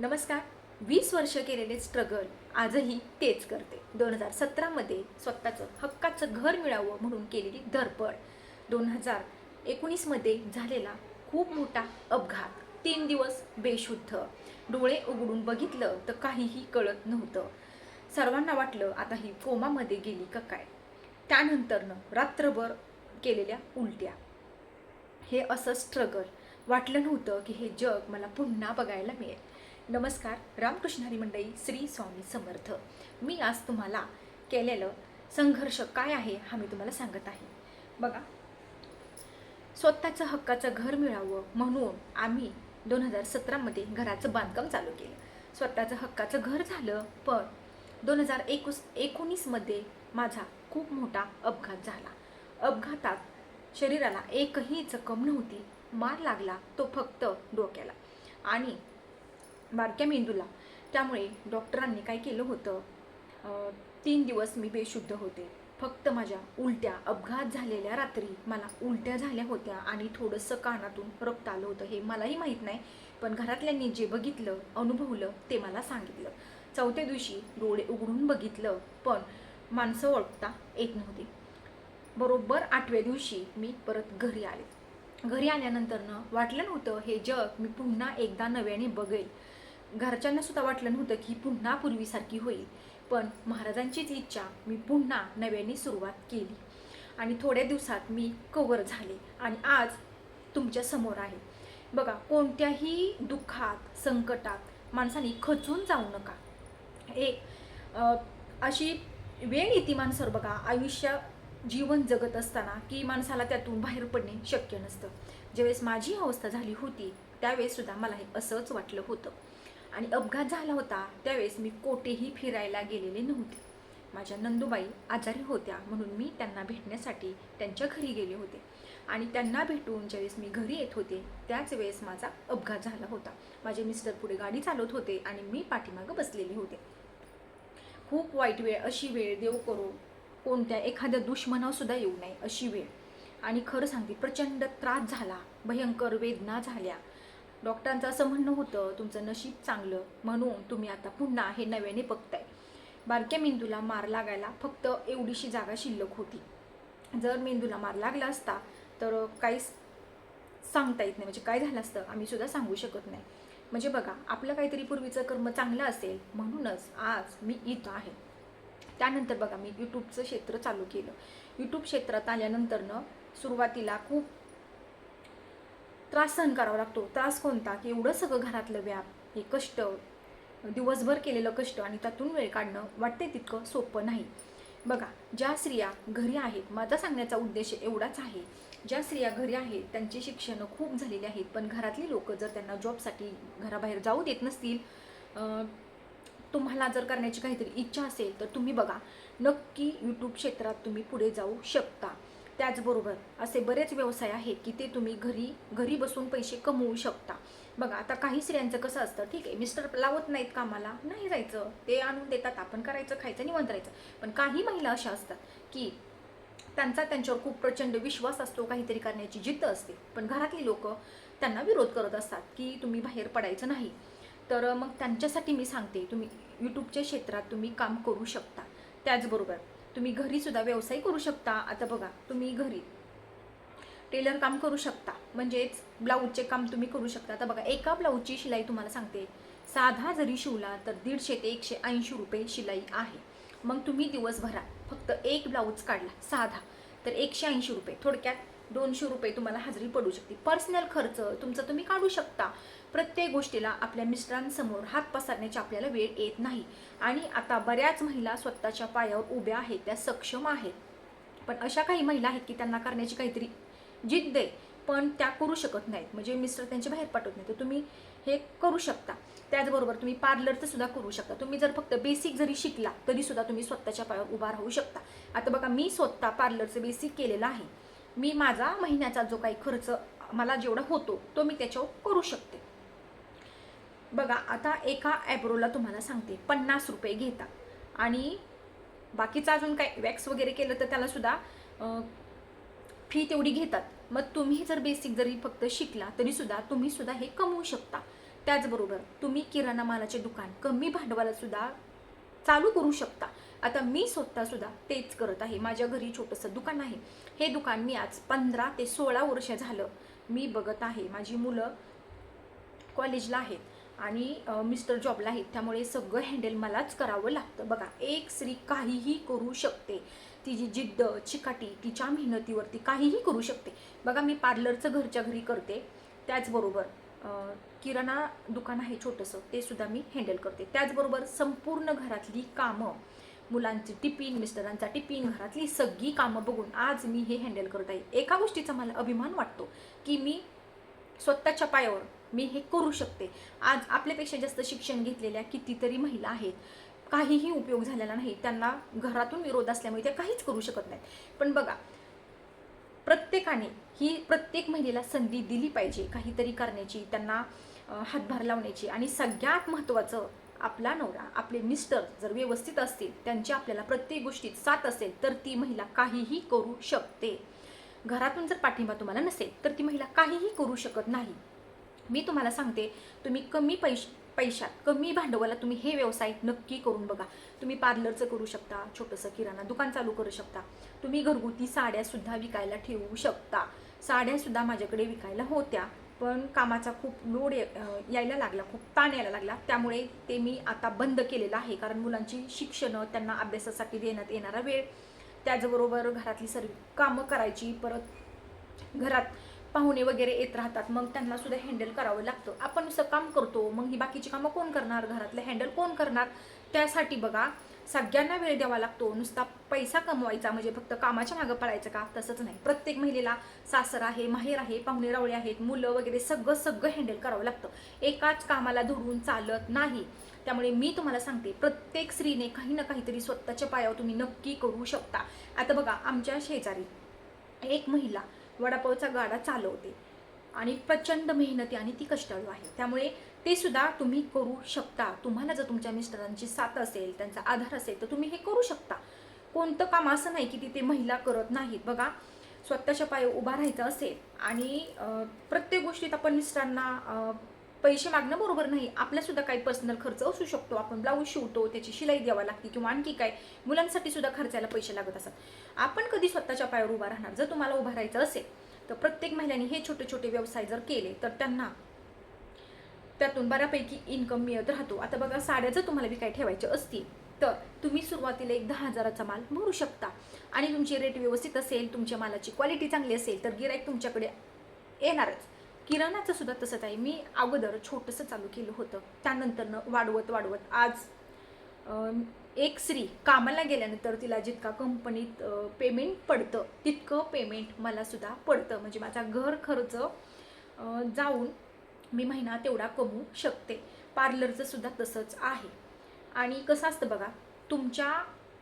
नमस्कार. वीस वर्ष केलेले स्ट्रगल आजही तेच करते. दोन हजार सतरामध्ये स्वतःचं हक्काचं घर मिळावं म्हणून केलेली धडपड. दोन हजार एकोणीसमध्ये झालेला खूप मोठा अपघात. तीन दिवस बेशुद्ध. डोळे उघडून बघितलं तर काहीही कळत नव्हतं. सर्वांना वाटलं आता ही कोमामध्ये गेली का काय? त्यानंतरनं रात्रभर केलेल्या उलट्या. हे असं स्ट्रगल वाटलं नव्हतं की हे जग मला पुन्हा बघायला मिळेल. नमस्कार रामकृष्णारी मंडळी श्री स्वामी समर्थ. मी आज तुम्हाला केलेलं संघर्ष काय आहे हा मी तुम्हाला सांगत आहे. बघा स्वतःचं हक्काचं घर मिळावं म्हणून आम्ही दोन हजार सतरामध्ये घराचं बांधकाम चालू केलं. स्वतःचं हक्काचं घर झालं पण दोन हजार एकोस एकोणीसमध्ये माझा खूप मोठा अपघात झाला. अपघातात शरीराला एकही जखम नव्हती मार लागला तो फक्त डोक्याला. आणि बारक्या मेंदूला. त्यामुळे डॉक्टरांनी काय केलं होतं? तीन दिवस मी बेशुद्ध होते. फक्त माझ्या उलट्या अपघात झालेल्या रात्री मला उलट्या झाल्या होत्या आणि थोडंसं कानातून रक्त आलं होतं हे मलाही माहीत नाही. पण घरातल्यांनी जे बघितलं अनुभवलं ते मला सांगितलं. चौथ्या दिवशी डोळे उघडून बघितलं पण माणसं ओळखता येत नव्हती. बरोबर आठव्या दिवशी मी परत घरी आले. घरी आल्यानंतरनं वाटलं नव्हतं हे जग मी पुन्हा एकदा नव्याने बघेल. घरच्यांना सुद्धा वाटलं नव्हतं की पुन्हा पूर्वीसारखी होईल. पण महाराजांचीच इच्छा मी पुन्हा नव्याने सुरुवात केली. आणि थोड्या दिवसात मी कवर झाले आणि आज तुमच्यासमोर आहे. बघा कोणत्याही दुःखात संकटात माणसाने खचून जाऊ नका. एक अशी वेळ येते माणसावर बघा आयुष्य जीवन जगत असताना की माणसाला त्यातून बाहेर पडणे शक्य नसतं. ज्यावेळेस माझी अवस्था झाली होती त्यावेळेस सुद्धा मला हे असंच वाटलं होतं. आणि अपघात झाला होता त्यावेळेस मी कोठेही फिरायला गेलेले नव्हते. माझ्या नंदूबाई आजारी होत्या म्हणून मी त्यांना भेटण्यासाठी त्यांच्या घरी गेले होते. आणि त्यांना भेटून ज्यावेळेस मी घरी येत होते त्याच वेळेस माझा अपघात झाला होता. माझे मिस्टर पुढे गाडी चालवत होते आणि मी पाठीमागं बसलेले होते. खूप वाईट वेळ अशी वेळ देव करो कोणत्या एखाद्या दुश्मनावसुद्धा येऊ नये अशी वेळ. आणि खरं सांगते प्रचंड त्रास झाला भयंकर वेदना झाल्या. डॉक्टरांचं असं म्हणणं होतं तुमचं नशीब चांगलं म्हणून तुम्ही आता पुन्हा हे नव्याने बघताय. बारक्या मेंदूला मार लागायला फक्त एवढीशी जागा शिल्लक होती. जर मेंदूला मार लागला असता तर काहीच सांगता येत नाही. म्हणजे काय झालं असतं आम्ही सुद्धा सांगू शकत नाही. म्हणजे बघा आपलं काहीतरी पूर्वीचं कर्म चांगलं असेल म्हणूनच आज मी इथं आहे. त्यानंतर बघा मी यूट्यूबचं क्षेत्र चालू केलं. यूट्यूब क्षेत्रात आल्यानंतरनं सुरुवातीला खूप त्रास सहन करावा लागतो? त्रास कोणता? की एवढं सगळं घरातलं व्याप हे कष्ट दिवसभर केलेलं कष्ट आणि त्यातून वेळ काढणं वाटते तितकं सोपं नाही. बघा ज्या स्त्रिया घरी आहेत माझा सांगण्याचा उद्देश एवढाच आहे. ज्या स्त्रिया घरी आहेत त्यांची शिक्षणं खूप झालेली आहेत पण घरातली लोक जर त्यांना जॉबसाठी घराबाहेर जाऊ देत नसतील तुम्हाला जर करण्याची काहीतरी इच्छा असेल तर तुम्ही बघा नक्की यूट्यूब क्षेत्रात तुम्ही पुढे जाऊ शकता. त्याचबरोबर असे बरेच व्यवसाय आहेत की ते तुम्ही घरी घरी बसून पैसे कमवू शकता. बघा आता काही स्त्रियांचं कसं असतं ठीक आहे मिस्टर लावत नाहीत कामाला नाही जायचं. ते आणून देतात आपण करायचं खायचं निवंत राहायचं. पण काही महिला अशा असतात की त्यांचा त्यांच्यावर खूप प्रचंड विश्वास असतो काहीतरी करण्याची जिद्द असते. पण घरातली लोक त्यांना विरोध करत असतात की तुम्ही बाहेर पडायचं नाही. तर मग त्यांच्यासाठी मी सांगते तुम्ही यूट्यूबच्या क्षेत्रात तुम्ही काम करू शकता. त्याचबरोबर तुम्ही घरीसुद्धा व्यवसाय करू शकता. आता बघा तुम्ही घरी टेलर काम करू शकता. म्हणजेच ब्लाऊजचे काम तुम्ही करू शकता. आता बघा एका ब्लाऊजची शिलाई तुम्हाला सांगते. साधा जरी शिवला तर दीडशे ते एकशे ऐंशी रुपये शिलाई आहे. मग तुम्ही दिवसभरात फक्त एक ब्लाऊज काढला साधा. तर एकशे ऐंशी रुपये. थोडक्यात दोनशे रुपये तुम्हाला हजेरी पडू शकते. पर्सनल खर्च तुमचा तुम्ही काढू शकता. प्रत्येक गोष्टीला आपल्या मिस्टरांसमोर हात पसरण्याची आपल्याला वेळ येत नाही. आणि आता बऱ्याच महिला स्वतःच्या पायावर उभ्या आहेत त्या सक्षम आहेत. पण अशा काही महिला आहेत की त्यांना करण्याची काहीतरी जिद्द आहे पण त्या करू शकत नाहीत. म्हणजे मिस्टर त्यांचे बाहेर पाठवत नाही तर तुम्ही हे करू शकता. त्याचबरोबर तुम्ही पार्लरचं सुद्धा करू शकता. तुम्ही जर फक्त बेसिक जरी शिकला तरी सुद्धा तुम्ही स्वतःच्या पायावर उभा राहू शकता. आता बघा मी स्वतः पार्लरचं बेसिक केलेलं आहे. मी माझा महिन्याचा जो काही खर्च मला जेवढा होतो तो मी त्याच्यावर करू शकते. बघा आता एका ॲब्रोला तुम्हाला सांगते पन्नास रुपये घेतात. आणि बाकीचं अजून काय वॅक्स वगैरे केलं तर त्याला सुद्धा फी तेवढी घेतात. मग तुम्ही जर बेसिक जरी फक्त शिकला तरी सुद्धा तुम्ही सुद्धा हे कमवू शकता. त्याचबरोबर तुम्ही किराणा मालाचे दुकान कमी भांडवलात सुद्धा चालू करू शकता. आता मी स्वतः सुद्धा तेच करत आहे. माझ्या घरी छोटंसं दुकान आहे. हे दुकान मी आज पंधरा ते सोळा वर्ष झालं मी बघत आहे. माझी मुलं कॉलेजला आहेत आणि मिस्टर जॉबला आहेत. त्यामुळे सगळं हँडल मलाच करावं लागतं. बघा एक स्त्री काहीही करू शकते. तिची जिद्द चिकाटी तिच्या मेहनतीवरती काहीही करू शकते. बघा मी पार्लरचं घरच्या घरी करते. त्याचबरोबर किराणा दुकान आहे छोटंसं ते सुद्धा मी हँडल करते. त्याचबरोबर संपूर्ण घरातली कामं मुलांची टिफिन मिस्टरांचा टिफिन घरातली सगळी कामं बघून आज मी हे हँडल करत आहे. एका गोष्टीचा मला अभिमान वाटतो की मी स्वतःच्या पायावर मी हे करू शकते. आज आपल्यापेक्षा जास्त शिक्षण घेतलेल्या कितीतरी महिला आहेत काहीही उपयोग झालेला नाही त्यांना घरातून विरोध असल्यामुळे त्या काहीच करू शकत नाहीत. पण बघा प्रत्येकाने ही प्रत्येक महिलेला संधी दिली पाहिजे काहीतरी करण्याची त्यांना हातभार लावण्याची. आणि सगळ्यात महत्त्वाचं आपला नवरा आपले मिस्टर जर व्यवस्थित असतील त्यांची आपल्याला प्रत्येक गोष्टीत साथ असेल तर ती महिला काहीही करू शकते. घरातून जर पाठिंबा तुम्हाला नसेल तर ती महिला काहीही करू शकत नाही. मी तुम्हाला सांगते तुम्ही कमी पैश पैशात कमी भांडवलात तुम्ही हे व्यवसाय नक्की करून बघा. तुम्ही पार्लरचं करू शकता छोटंसं किराणा दुकान चालू करू शकता. तुम्ही घरगुती साड्यासुद्धा विकायला ठेवू शकता. साड्यासुद्धा माझ्याकडे विकायला होत्या पण कामाचा खूप लोड यायला लागला खूप ताण यायला लागला. त्यामुळे ते मी आता बंद केलेलं आहे कारण मुलांची शिक्षणं त्यांना अभ्यासासाठी देण्यात येणारा वेळ त्याचबरोबर घरातली सर्व कामं करायची परत घरात पाहुणे वगैरे येत राहतात मग त्यांना सुद्धा हँडल करावं लागतं. आपण काम करतो मग ही बाकीची कामं कोण करणार? घरातलं हँडल कोण करणार? त्यासाठी बघा सगळ्यांना वेळ द्यावा लागतो. नुसता पैसा कमवायचा म्हणजे फक्त कामाच्या मागं पळायचं का? तसंच नाही. प्रत्येक महिलेला सासर आहे माहेर आहे पाहुणे रावळे आहेत मुलं वगैरे सगळं सगळं हँडल करावं लागतं. एकाच कामाला धरून चालत नाही. त्यामुळे मी तुम्हाला सांगते प्रत्येक स्त्रीने काही ना काहीतरी स्वतःच्या पायावर तुम्ही नक्की करू शकता. आता बघा आमच्या शेजारी एक महिला वडापावचा गाडा चालवते. आणि प्रचंड मेहनती आणि ती कष्टाळू आहे. त्यामुळे ते सुद्धा तुम्ही करू शकता. तुम्हाला जर तुमच्या मिस्टरांची साथ असेल त्यांचा आधार असेल तर तुम्ही हे करू शकता. कोणतं काम असं नाही की तिथे महिला करत नाहीत. बघा स्वतःच्या पाय उभा राहायचं असेल आणि प्रत्येक गोष्टीत आपण मिस्टरांना पैसे मागणं बरोबर नाही. आपला सुद्धा काही पर्सनल खर्च असू शकतो. आपण ब्लाऊज शिवतो त्याची शिलाई द्यावा लागते किंवा आणखी काय. मुलांसाठी सुद्धा खर्चायला पैसे लागत असतात. आपण कधी स्वतःच्या पायावर उभा राहणार? जर तुम्हाला उभा राहायचं असेल तर प्रत्येक महिलांनी हे छोटे छोटे व्यवसाय जर केले तर त्यांना त्यातून बऱ्यापैकी इन्कम मिळत राहतो. आता बघा साड्या जर तुम्हाला विकाय ठेवायच्या असतील तर तुम्ही सुरुवातीला एक दहा हजाराचा माल भरू शकता. आणि तुमची रेट व्यवस्थित असेल तुमच्या मालाची क्वालिटी चांगली असेल तर गिराईक तुमच्याकडे येणारच. किराणाचं सुद्धा तसंच आहे. मी अगोदर छोटंसं चालू केलं होतं. त्यानंतरनं वाढवत वाढवत. आज एक स्त्री कामाला गेल्यानंतर तिला जितका कंपनीत पेमेंट पडतं तितकं पेमेंट मला सुद्धा पडतं. म्हणजे माझा घर खर्च जाऊन मी महिना तेवढा कमवू शकते. पार्लरचं सुद्धा तसंच आहे. आणि कसं असतं बघा तुमच्या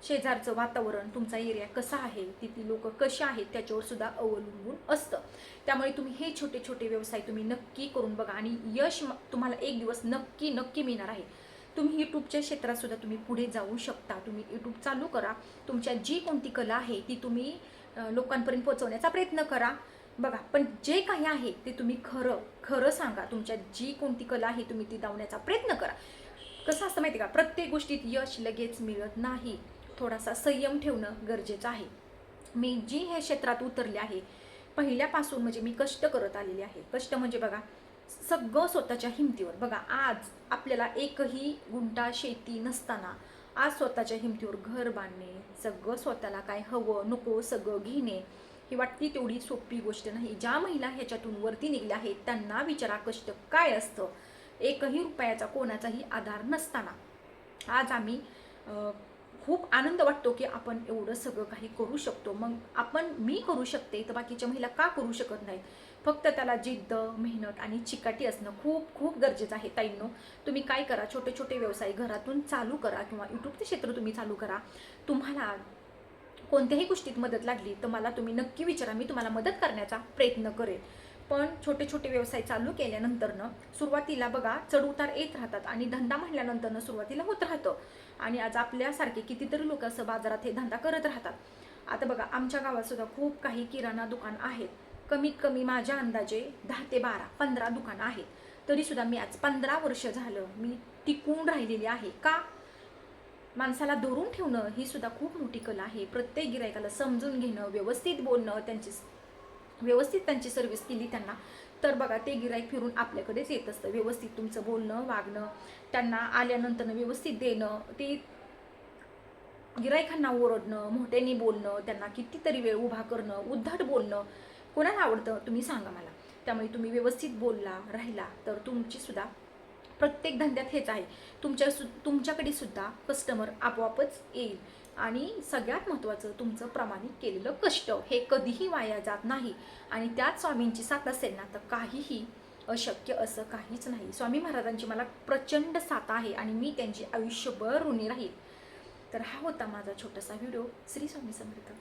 शेजारचं वातावरण तुमचा एरिया कसा आहे तिथली लोक कसे आहेत त्याच्यावर सुद्धा अवलंबून असतं. त्यामुळे तुम्ही हे छोटे छोटे व्यवसाय तुम्ही नक्की करून बघा आणि यश तुम्हाला एक दिवस नक्की नक्की मिळणार आहे. तुम्ही यूट्यूबच्या क्षेत्रात सुद्धा तुम्ही पुढे जाऊ शकता. तुम्ही यूट्यूब चालू करा. तुमच्या जी कोणती कला आहे ती तुम्ही लोकांपर्यंत पोहोचवण्याचा प्रयत्न करा. बघा पण जे काही आहे ते तुम्ही खरं खरं सांगा. तुमच्या जी कोणती कला आहे तुम्ही ती दावण्याचा प्रयत्न करा. कसं असतं माहिती का? प्रत्येक गोष्टीत यश लगेच मिळत नाही. थोडासा संयम ठेवणं गरजेचं आहे. मी जी हे क्षेत्रात उतरले आहे पहिल्यापासून म्हणजे मी कष्ट करत आलेले आहे. कष्ट म्हणजे बघा सगळं स्वतःच्या हिमतीवर. बघा आज आपल्याला एकही गुंटा शेती नसताना आज स्वतःच्या हिमतीवर घर बांधणे सगळं स्वतःला काय हवं नको सगळं घेणे ही वाटती तेवढी सोपी गोष्ट नाही. ज्या महिला ह्याच्यातून वरती निघल्या आहेत त्यांना विचारा कष्ट काय असतं. एकही रुपयाचा कोणाचाही आधार नसताना. आज आम्ही खूप आनंद वाटतो की आपण एवढं सगळं काही करू शकतो. मग आपण मी करू शकते तर बाकीच्या महिला का करू शकत नाहीत? फक्त त्याला जिद्द मेहनत आणि चिकाटी असणं खूप खूप गरजेचं आहे. ताईंनो तुम्ही काय करा? छोटे छोटे व्यवसाय घरातून चालू करा किंवा यूट्यूबचे क्षेत्र तुम्ही चालू करा. तुम्हाला कोणत्याही गोष्टीत मदत लागली तर मला तुम्ही नक्की विचारा. मी तुम्हाला मदत करण्याचा प्रयत्न करेन. पण छोटे छोटे व्यवसाय चालू केल्यानंतरनं सुरुवातीला बघा चढउतार येत राहतात आणि धंदा म्हटल्यानंतरनं सुरुवातीला होत राहतं. आणि आज आपल्यासारखे कितीतरी लोक असं बाजारात हे धंदा करत राहतात. आता बघा आमच्या गावात सुद्धा खूप काही किराणा दुकान आहेत. कमीत कमी माझ्या अंदाजे दहा ते बारा पंधरा दुकानं आहेत. तरीसुद्धा मी आज पंधरा वर्ष झालं मी टिकून राहिलेली आहे. का? माणसाला धरून ठेवणं ही सुद्धा खूप मोठी कला आहे. प्रत्येक गिरायकाला समजून घेणं व्यवस्थित बोलणं त्यांची व्यवस्थित त्यांची सर्व्हिस केली त्यांना तर बघा ते गिराईक फिरून आपल्याकडेच येत असतं. व्यवस्थित तुमचं बोलणं वागणं त्यांना आल्यानंतर व्यवस्थित देणं ते गिरायकांना ओरडणं मोठ्याने बोलणं त्यांना कितीतरी वेळ उभा करणं उद्धट बोलणं कोणाला आवडतं तुम्ही सांगा मला. त्यामुळे तुम्ही व्यवस्थित बोलला राहिला तर तुमची सुद्धा प्रत्येक धंद्यात हेच आहे. तुमच्या सु तुमच्याकडे सुद्धा कस्टमर आपोआपच येईल. आणि सगळ्यात महत्त्वाचं तुमचं प्रमाणित केलेलं कष्ट हे कधीही वाया जात नाही. आणि त्यात स्वामींची साथ असेल ना तर काहीही अशक्य असं काहीच नाही. स्वामी महाराजांची मला प्रचंड साथ आहे आणि मी त्यांची आयुष्यभर ऋणी राहील. तर हा होता माझा छोटासा व्हिडिओ. श्री स्वामी समर्थ.